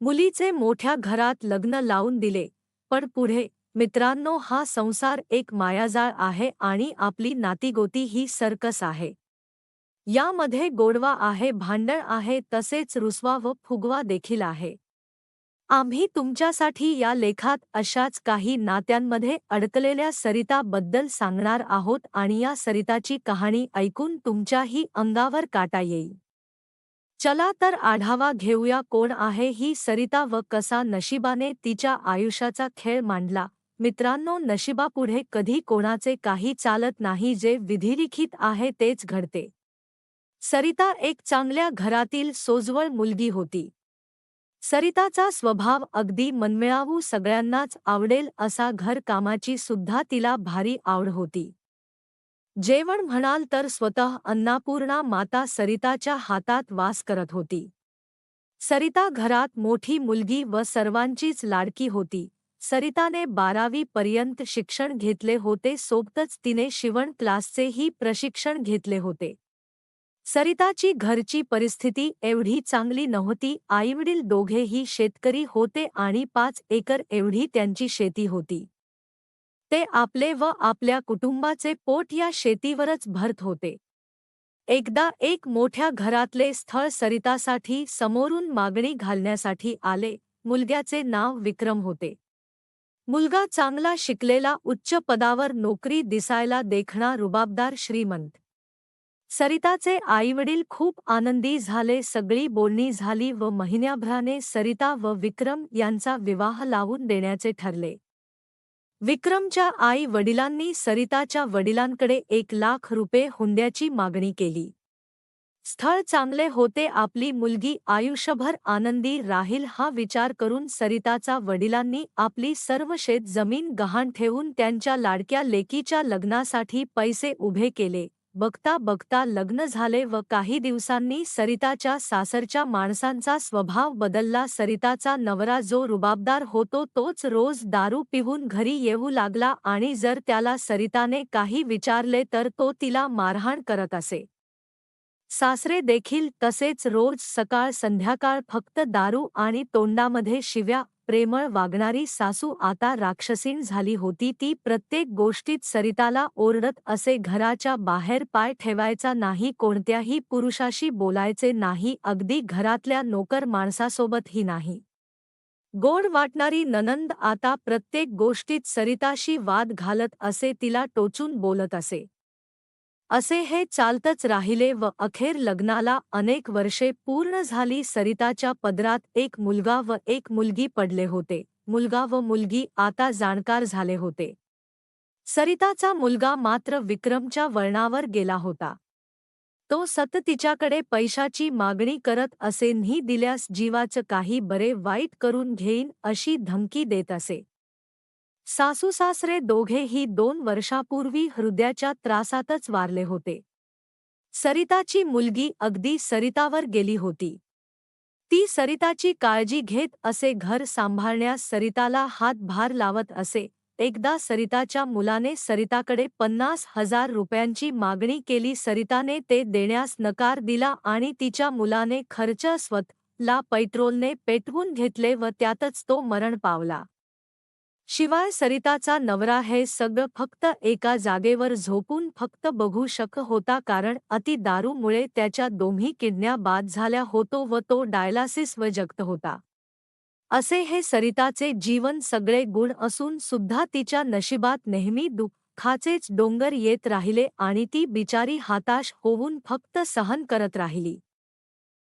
मुलीचे मोठ्या घरात लग्न लावून दिले. पण पुढे मित्रांनो हा संसार एक मायाजाळ आहे आणि आपली नातीगोती ही सर्कस आहे. यामध्ये गोडवा आहे भांडण आहे तसेच रुसवा व फुगवा देखील आहे. आम्ही तुमच्यासाठी या लेखात अशाच काही नात्यांमध्ये अडकलेल्या सरिताबद्दल सांगणार आहोत आणि या सरिताची कहाणी ऐकून तुमच्याही अंगावर काटा येईल. चला तर आढावा घेऊया कोण आहे ही सरिता व कसा नशिबाने तिच्या आयुष्याचा खेळ मांडला. मित्रांनो नशिबापुढे कधी कोणाचे काही चालत नाही जे विधिलिखित आहे तेच घडते. सरिता एक चांगल्या घरातील सोजवळ मुलगी होती. सरिताचा स्वभाव अगदी मनमिळावू सगळ्यांनाच आवडेल असा घरकामाची सुद्धा तिला भारी आवड होती. जेवण म्हणाल तर स्वतः अन्नापूर्णा माता सरिताच्या हातात वास करत होती. सरिता घरात मोठी मुलगी व सर्वांचीच लाडकी होती. सरिताने बारावी पर्यंत शिक्षण घेतले होते सोबतच तिने शिवण क्लासचेही प्रशिक्षण घेतले होते. सरिताची घरची परिस्थिती एवढी चांगली नव्हती आईवडील दोघेही शेतकरी होते आणि पाच एकर एवढी त्यांची शेती होती. ते आपले व आपल्या कुटुंबाचे पोट या शेतीवरच भरत होते. एकदा एक मोठ्या घरातले स्थळ सरितासाठी समोरून मागणी घालण्यासाठी आले मुलग्याचे नाव विक्रम होते. मुलगा चांगला शिकलेला उच्च पदावर नोकरी दिसायला देखणा रुबाबदार श्रीमंत. सरिताचे आईवडील खूप आनंदी झाले सगळी बोलणी झाली व महिन्याभराने सरिता व विक्रम यांचा विवाह लावून देण्याचे ठरले. विक्रमच्या आई वडिलांनी सरिताच्या वडिलांकडे एक लाख रुपये हुंड्याची मागणी केली. स्थळ चांगले होते आपली मुलगी आयुष्यभर आनंदी राहील हा विचार करून सरिताचा वडिलांनी आपली सर्व शेत जमीन गहाण ठेवून त्यांच्या लाडक्या लेकीच्या लग्नासाठी पैसे उभे केले. बघता बघता लग्न झाले व काही दिवसांनी सरिताच्या सासरच्या माणसांचा स्वभाव बदलला. सरिताचा नवरा जो रुबाबदार होतो तोच रोज दारू पिहून घरी येऊ लागला आणि जर त्याला सरिताने काही विचारले तर तो तिला मारहाण करत असे. सासरे देखील तसेच रोज सकाळ संध्याकाळ फक्त दारू आणि तोंडामध्ये शिव्या प्रेमळ वागणारी सासू आता राक्षसीण झाली होती ती प्रत्येक गोष्टीत सरिताला ओरडत असे घराच्या बाहेर पाय ठेवायचा नाही कोणत्याही पुरुषाशी बोलायचे नाही अगदी घरातल्या नोकर माणसासोबतही नाही. गोड वाटणारी ननंद आता प्रत्येक गोष्टीत सरिताशी वाद घालत असे तिला टोचून बोलत असे. असे हे चालतच राहिले व अखेर लग्नाला अनेक वर्षे पूर्ण झाली सरिताच्या पदरात एक मुलगा व एक मुलगी पडले होते. मुलगा व मुलगी आता जाणकार झाले होते. सरिताचा मुलगा मात्र विक्रमच्या वळणावर गेला होता. तो सत तिच्याकडे पैशाची मागणी करत असे न्ही दिल्यास जीवाचं काही बरे वाईट करून घेईन अशी धमकी देत असे. सासूसासरे दोघेही दोन वर्षापूर्वी हृदयाच्या त्रासातच वारले होते. सरिताची मुलगी अगदी सरितावर गेली होती. ती सरिताची काळजी घेत असे घर सांभाळण्यास सरिताला हातभार लावत असे एकदा सरिताच्या मुलाने सरिताकडे पन्नास हजार रुपयांची मागणी केली सरिताने ते देण्यास नकार दिला आणि तिच्या मुलाने खर्च स्वतःला पैट्रोलने पेटवून घेतले व त्यातच तो मरण पावला. शिवाय सरिताचा नवरा हे सगळं फक्त एका जागेवर झोपून फक्त बघू शक होता कारण अति दारूमुळे त्याच्या दोन्ही किडण्या बाद झाल्या होतो व तो डायलासिस व जगत होता. असे हे सरिताचे जीवन सगळे गुण असून सुद्धा तिच्या नशिबात नेहमी दुःखाचेच डोंगर येत राहिले आणि ती बिचारी हाताश होऊन फक्त सहन करत राहिली.